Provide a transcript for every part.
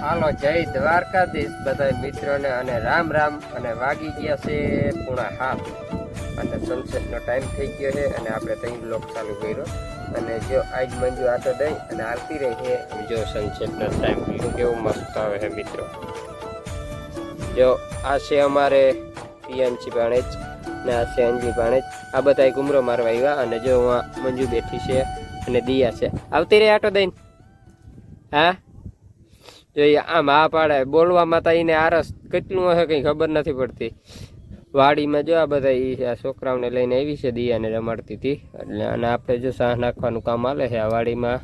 હાલો, જય દ્વારકાધીશ બધા મિત્રોને અને રામ રામ. અને વાગી ગયા છે પૂણા હાથ અને સનસેટનો ટાઈમ થઈ ગયો છે અને આપણે ત્રણ બ્લોક ચાલુ કર્યો. અને જો આજ મંજુ આટો દઈ અને આવતી રહી છે. જો સનસેટનો ટાઈમ બીજું કેવું મસ્ત આવે છે મિત્રો. જો આ છે અમારે પિયાનસી ભાણેજ ને આ છે અંજી ભાણેજ. આ બધા ગુમરો મારવા આવ્યા અને જો મંજુ બેઠી છે અને દિયા છે. આવતી રહી આટો દઈને. હા? જોઈએ આમ આ પાડે, બોલવામાં તો એને આરસ કેટલું હશે કંઈ ખબર નથી પડતી. વાડીમાં જો આ બધા એ આ છોકરાઓને લઈને આવી છે, દિયાને રમાડતી હતી. એટલે અને આપણે જો સાહ નાખવાનું કામ આલે છે, આ વાડીમાં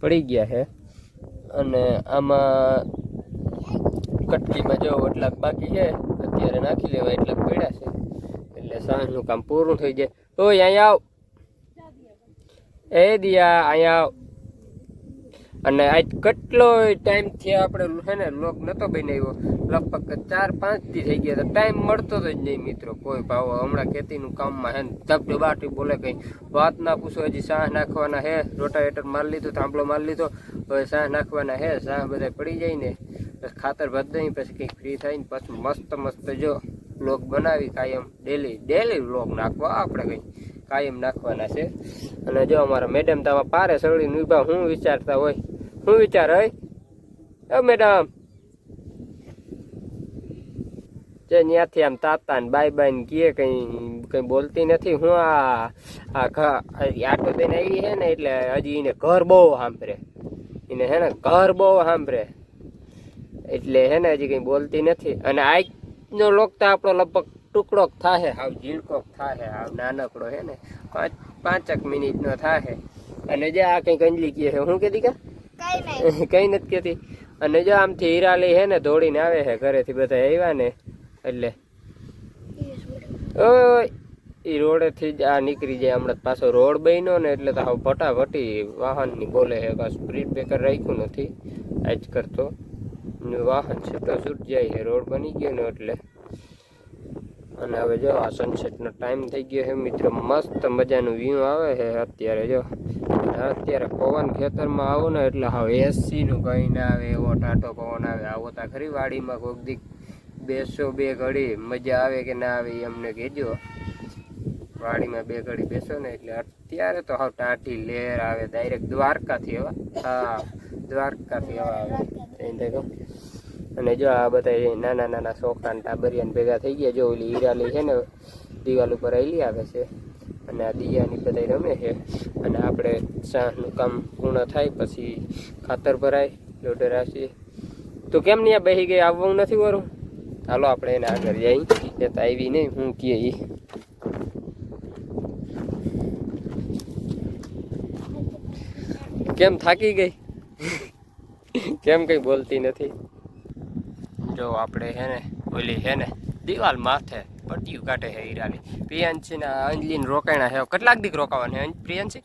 પડી ગયા છે. અને આમાં કટકીમાં જો એટલાક બાકી છે, અત્યારે નાખી લેવા એટલાક પડ્યા છે. એટલે સાંજનું કામ પૂરું થઈ જાય. તો અહીંયા આવ. એ દિયા, અહીંયા આવ. અને આજ કેટલો ટાઈમથી આપણે છે ને, લોક નતો બનાવ્યો. લગભગ ચાર, પાંચથી થઈ ગયા ટાઈમ મળતો જ નહીં મિત્રો, કોઈ ભાવ. હમણાં ખેતીનું કામમાં હે ને ધબધબાટી બોલે કઈ. વાત ના પૂછો, હજી સાહ નાખવાના હે. રોટાવેટર મારી લીધું, થાંભલો મારી લીધો. હવે સાહ નાખવાના હે. સાહ બધા પડી જાય ને. પછી ખાતર ભરી દઈ, પછી કંઈક ફ્રી થાય ને, પછી મસ્ત મસ્ત જો બ્લોગ બનાવી કાયમ ડેલી ડેલી બ્લોગ નાખવા આપણે કંઈ. કાયમ નાખવાના છે. અને જો અમારા મેડમ તમારા પારે સળી ઊભા હું વિચારતા હોય શું વિચાર હોય? એ મેડમ જે ત્યાંથી આમ તાતા ને બાય બાય ને કીએ કઈ કઈ બોલતી નથી. હું આ આટો દઈને આવી છે ને એટલે હજી એને ઘર બહુ સાંભળે. એને હે ને ઘર બહુ સાંભળે. એટલે હે ને હજી કઈ બોલતી નથી. અને આજનો લોક તો આપણો લગભગ ટુકડોક થાહે, હાવ ઝીણકોક થાહે, હાવ નાનકડો હે ને. પાંચ, પાંચક મિનિટનો થાહે. અને જે આ કંઈક અંજલી કહે છે, હું કીધી કા કઈ નથી કેતી. અને જો આમથી હીરાલી હે ને દોડીને આવે છે ઘરેથી બધા આવ્યા ને, એટલે. ઓય, ઈ રોડેથી જ આ નીકળી જાય હમણાં પાછો રોડ બન્યો ને એટલે તો ફટાફટી વાહનની બોલે છે કાં સ્પીડ બ્રેકર રાખ્યું નથી. આજ કરતો. વાહન છૂટો છૂટ જાય છે રોડ બની ગયો ને એટલે. અને હવે જો આ સનસેટનો ટાઈમ થઈ ગયો છે મિત્રો મસ્ત મજાનું વ્યૂ આવે છે અત્યારે જો. અત્યારે પવન ખેતરમાં આવો ને એટલે હવે એસી નું કઈ ના આવે એવો ટાટો પવન આવે. આવો તા ખરી વાડીમાં કોઈક દીક બેસો બે ઘડી મજા આવે કે ના આવે એ અમને કહેજો. વાડીમાં બે ઘડી બેસો ને એટલે અત્યારે તો હવે ટાટી લહેર આવે ડાયરેક્ટ દ્વારકાથી હવા. હા દ્વારકાથી એવા આવે. અને જો આ બધા નાના નાના છોકરા ને ટાબરિયાને ભેગા થઈ ગયા, જો ઓલી હીરાલી છે ને, દિવાલ ઉપર આવેલી આવે છે. અને આ દિયાની બધા રમે છે. અને આપણે સાંજનું કામ પૂર્ણ થાય, પછી ખાતર ભરાય લોડર રાશી તો કેમ નહીં આ બેસી ગઈ? આવવું નથી વરું? ચાલો આપણે એને આગળ જઈ. એ તો આવી નહીં હું કહે એ કેમ થાકી ગઈ? કેમ કંઈ બોલતી નથી? જો આપણે હે ને ઓલી હે ને દિવાલ માથે પટ્ટીયું કાઢે છે હીરાની. પ્રિયાંશી ના અંજલીને રોકાણા છે કેટલાક દીક રોકાવાના છે પ્રિયાંશી?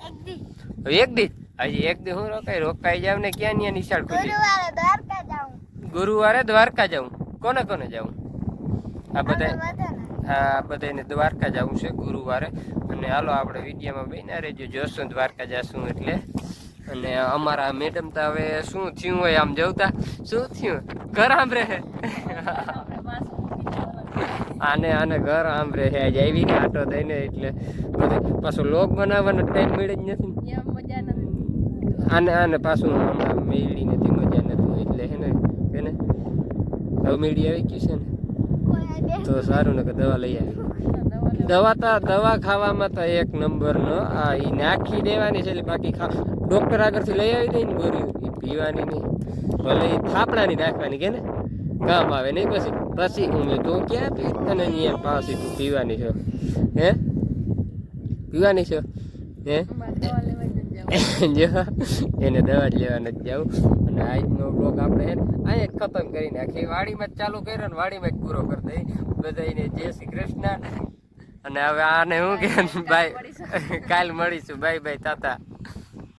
હવે એક દી? હજી એક દી હું રોકાઈ રોકાઈ જાવ ને ક્યાં ત્યાં નિશાળ ખુલી? ગુરુવારે દ્વારકા જાઉં. ગુરુવારે દ્વારકા જાઉં. કોને કોને જાઉં? આ બધા. હા બધાને દ્વારકા જવું છે ગુરુવારે. અને હાલો આપણે વિડીયોમાં બેના રહેજો. જોશું દ્વારકા જશું એટલે. અને અમારા મેડમ તો હવે શું થયું હોય આમ જવતા શું થયું? ઘર આમ રહે આને આને ઘર આમ રહે આજે આવીને આટો થઈને એટલે બધું પાછું લોક બનાવવાનો ટાઈમ મળે જ નથી આને આને પાછું હમણાં મેળી નથી મજા નથી એટલે હે ને હે ને? હવે મેળી આવી ગયું છે ને? તો સારું ને કે દવા લઈ આવી. દવા તો દવા ખાવામાં તો એક નંબર નો આ એ નાખી દેવાની છે, એટલે બાકી ખા ડૉક્ટર આગળથી લઈ આવી દઈ ને ગોરી એ પીવાની નહીં. ભલે ઈ થાપડાની નાખવાની કે ને? કામ આવે નહીં પછી. પછી હું તો ક્યાં પી? તને અહીંયા પાછી તું પીવાની છો. હે? પીવાની છો? હે? જો, એને દવા જ લેવા નથી જવું. અને આજનો બ્લોગ આપણે અહીંયા ખતમ કરી નાખીએ. વાડીમાં જ ચાલુ કર્યો ને વાડીમાં જ પૂરો કરી દઈએ બધાને જય શ્રી કૃષ્ણ. અને હવે આને હું કે બાય કાલ મળીશું. બાય બાય તાતા